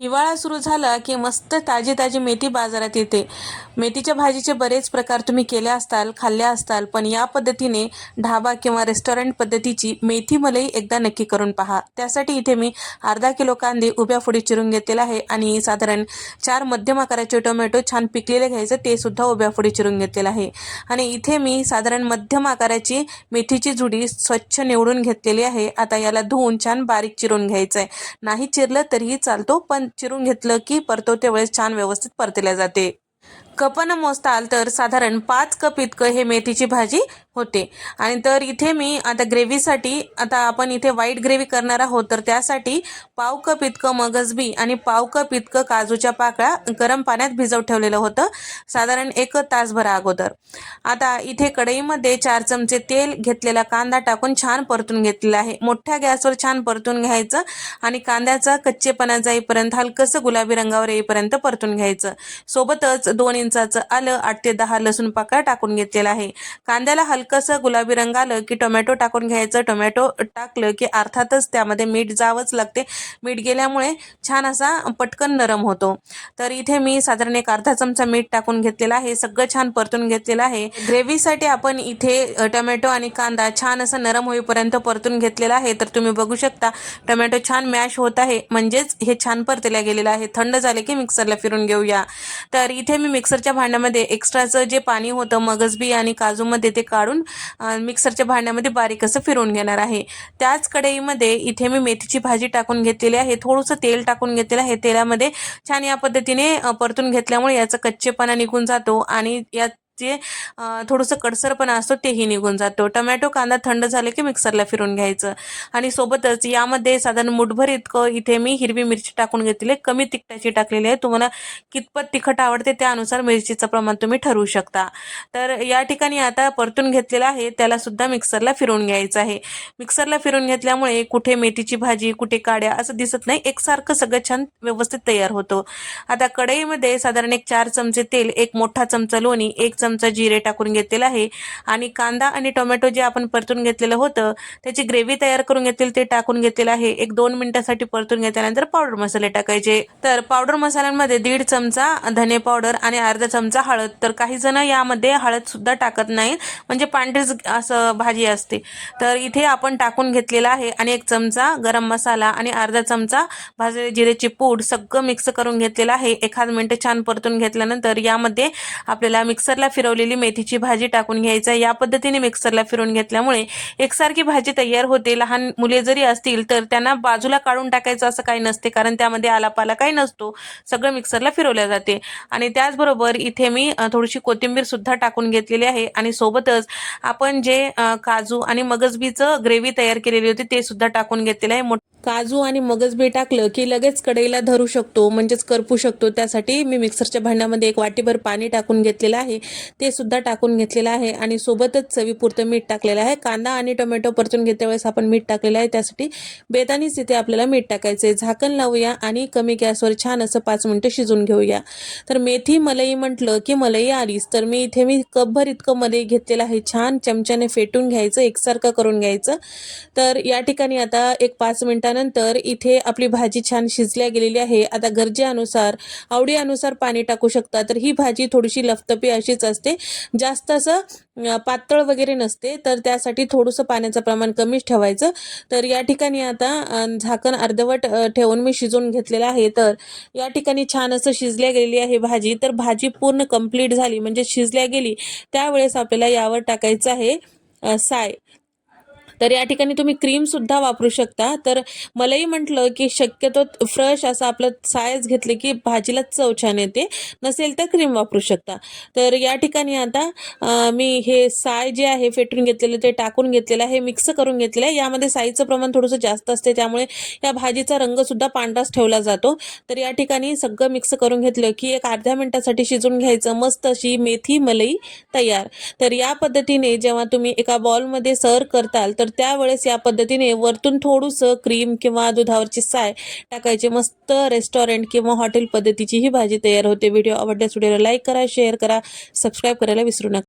हिवाळा सुरू झाला की मस्त ताजी ताजी मेथी बाजारात येते. मेथीच्या भाजीचे बरेच प्रकार तुम्ही केले असताल खाल्ले असताल पण या पद्धतीने ढाबा किंवा रेस्टॉरंट पद्धतीची मेथी मलई एकदा नक्की करून पहा. त्यासाठी इथे मी अर्धा किलो कांदे उभ्या फोडी चिरून घेतलेला आहे आणि साधारण चार मध्यम आकाराचे टोमॅटो छान पिकलेले घ्यायचं ते सुद्धा उभ्या फोडी चिरून घेतलेलं आहे. आणि इथे मी साधारण मध्यम आकाराची मेथीची जुडी स्वच्छ निवडून घेतलेली आहे. आता याला धुवून छान बारीक चिरून घ्यायचं आहे नाही चिरलं तरीही चालतो पण चिरून घेतलं की परतवते वेळेस छान व्यवस्थित परतल्या जाते. कपानं मोजताल तर साधारण पाच कप इतकं हे मेथीची भाजी होते. आणि तर इथे मी आता ग्रेव्हीसाठी आता आपण इथे व्हाईट ग्रेव्ही करणार आहोत तर त्यासाठी पाव कप इतकं मगजबी आणि पाव कप इतकं काजूच्या पाकळ्या गरम पाण्यात भिजवत ठेवलेलं होतं साधारण एक तासभर अगोदर. आता इथे कढईमध्ये चार चमचे तेल घेतलेला कांदा टाकून छान परतून घेतलेला आहे. मोठ्या गॅसवर छान परतून घ्यायचं आणि कांद्याचा कच्चेपणा जाईपर्यंत हलकंसं गुलाबी रंगावर येईपर्यंत परतून घ्यायचं. सोबतच दोन इंचाचं आलं आठ ते दहा लसूण पाकळ्या टाकून घेतलेला आहे. कांद्याला हलकंसं गुलाबी रंग आलं की टोमॅटो टाकून घ्यायचं. टोमॅटो टाकलं की अर्थातच त्यामध्ये मीठ जावंच लागते. मीठ गेल्यामुळे छान असा पटकन नरम होतो. तर इथे मी साधारण एक अर्धा चमचा मीठ टाकून घेतलेला आहे. सगळं छान परतून घेतलेलं आहे. ग्रेव्हीसाठी आपण इथे टोमॅटो आणि कांदा छान असं नरम होईपर्यंत परतून घेतलेला आहे. तर तुम्ही बघू शकता टोमॅटो छान मॅश होत आहे. म्हणजेच हे छान परतल्या गेलेलं आहे. थंड झाले की मिक्सरला फिरून घेऊया. तर इथे मी मिक्सरच्या भांड्यामध्ये एक्स्ट्राचं जे पाणी होतं मगजबी आणि काजूमध्ये ते काढून घेऊन मिक्सरच्या भांड्यामध्ये बारीक असं फिरवून घेणार आहे. त्याच कढईमध्ये इथे मी मेथीची भाजी टाकून घेतलेली आहे. थोडंसं तेल टाकून घेतलेलं आहे. तेलामध्ये छान या पद्धतीने परतून घेतल्यामुळे याचा कच्चेपणा निघून जातो आणि यात जे थोडंसं कडसरपणा असतो तेही निघून जातो. टोमॅटो कांदा थंड झाले की मिक्सरला फिरून घ्यायचं. आणि सोबतच यामध्ये साधारण मुठभर इतकं इथे मी हिरवी मिरची टाकून घेतली आहे. कमी तिखटाची टाकलेली आहे. तुम्हाला कितपत तिखट आवडते त्यानुसार मिरचीचं प्रमाण तुम्ही ठरवू शकता. तर या ठिकाणी आता परतून घेतलेलं आहे. त्याला सुद्धा मिक्सरला फिरून घ्यायचं आहे. मिक्सरला फिरून घेतल्यामुळे कुठे मेथीची भाजी कुठे काड्या असं दिसत नाही. एकसारखं सगळं छान व्यवस्थित तयार होतो. आता कढईमध्ये साधारण एक चार चमचे तेल एक मोठा चमचा लोणी एक चमचा चमचा जिरे टाकून घेतलेलं आहे. आणि कांदा आणि टोमॅटो जे आपण परतून घेतलेलं होतं त्याची ग्रेव्ही तयार करून घेतलेली ते टाकून घेतलेलं आहे. एक दोन मिनिटासाठी परतून घेतल्यानंतर पावडर मसाले टाकायचे. तर पावडर मसाल्यांमध्ये दीड चमचा धने पावडर आणि अर्धा चमचा हळद. तर काही जण यामध्ये हळद सुद्धा टाकत नाहीत. म्हणजे पांढरीच असं भाजी असते. तर इथे आपण टाकून घेतलेला आहे. आणि एक चमचा गरम मसाला आणि अर्धा चमचा भाजलेले जिरेची पूड सगळं मिक्स करून घेतलेलं आहे. एखाद मिनटं छान परतून घेतल्यानंतर यामध्ये आपल्याला मिक्सरला फिरवलेली मेथीची भाजी टाकून घ्यायचा. या पद्धतीने मिक्सरला फिरवून घेतल्यामुळे एकसारखी भाजी तयार होते. लहान मुले जरी असतील तर त्यांना बाजूला काढून टाकायचं असं काही नसते. कारण त्यामध्ये आलापाला काही नसतो. सगळं मिक्सरला फिरवल्या जाते. आणि त्याचबरोबर इथे मी थोडीशी कोथिंबीर सुद्धा टाकून घेतलेली आहे. आणि सोबतच आपण जे काजू आणि मगजबीचं ग्रेव्ही तयार केलेली होती ते सुद्धा टाकून घेतलेलं आहे. मोठ- काजू आणि मगजबी टाकलं की लगेच कढईला धरू शकतो म्हणजेच करपू शकतो. त्यासाठी मी मिक्सरच्या भांड्यामध्ये एक वाटीभर पाणी टाकून घेतलेलं आहे. ते सुद्धा टाकून घेतलेलं आहे आणि सोबतच चवीपुरतं मीठ टाकलेलं आहे. कांदा आणि टोमॅटो परतून घेत्या वेळेस आपण मीठ टाकलेलं आहे. त्यासाठी बेतानीच इथे आपल्याला मीठ टाकायचं आहे झाकण लावूया आणि कमी गॅसवर छान असं पाच मिनटं शिजून घेऊया. तर मेथी मलई म्हटलं की मलई आलीच तर मी इथे मी कपभर इतकं मलई घेतलेलं आहे. छान चमच्याने फेटून घ्यायचं एकसारखं करून घ्यायचं. तर या ठिकाणी आता एक पाच मिनिटानंतर इथे आपली भाजी छान शिजल्या गेलेली आहे. आता गरजेनुसार आवडीनुसार पाणी टाकू शकता. तर ही भाजी थोडीशी लफतपी अशीच असते. जास्त असं पातळ वगैरे नसते. तर त्यासाठी थोडंसं पाण्याचं प्रमाण कमीच ठेवायचं. तर या ठिकाणी आता झाकण अर्धवट ठेवून मी शिजवून घेतलेलं आहे. तर या ठिकाणी छान असं शिजल्या गेलेली आहे भाजी. तर भाजी पूर्ण कंप्लीट झाली. म्हणजे शिजल्या गेली. त्यावेळेस आपल्याला यावर टाकायचं आहे साय. तर या ठिकाणी तुम्ही क्रीमसुद्धा वापरू शकता. तर मलाही म्हटलं की शक्यतो फ्रेश असं आपलं सायच घेतलं की भाजीला चव छान येते. नसेल तर क्रीम वापरू शकता. तर या ठिकाणी आता मी हे साय जे आहे फेटून घेतलेलं ते टाकून घेतलेलं आहे मिक्स करून घेतलेलं आहे. यामध्ये साईचं प्रमाण थोडंसं जास्त असते त्यामुळे या भाजीचा रंगसुद्धा पांढराच ठेवला जातो. तर या ठिकाणी सगळं मिक्स करून घेतलं की एक अर्ध्या मिनिटासाठी शिजून घ्यायचं. मस्त अशी मेथी मलई तयार. तर या पद्धतीने जेव्हा तुम्ही एका बॉलमध्ये सर्व करताल तर तर त्यावेळेस या पद्धतीने वरतून थोडंसं क्रीम किंवा दुधावरची साय टाकायची मस्त रेस्टॉरंट किंवा हॉटेल पद्धतीची ही भाजी तयार होते. व्हिडिओ आवडल्यास व्हिडिओला लाईक करा शेअर करा सबस्क्राईब करायला विसरू नका.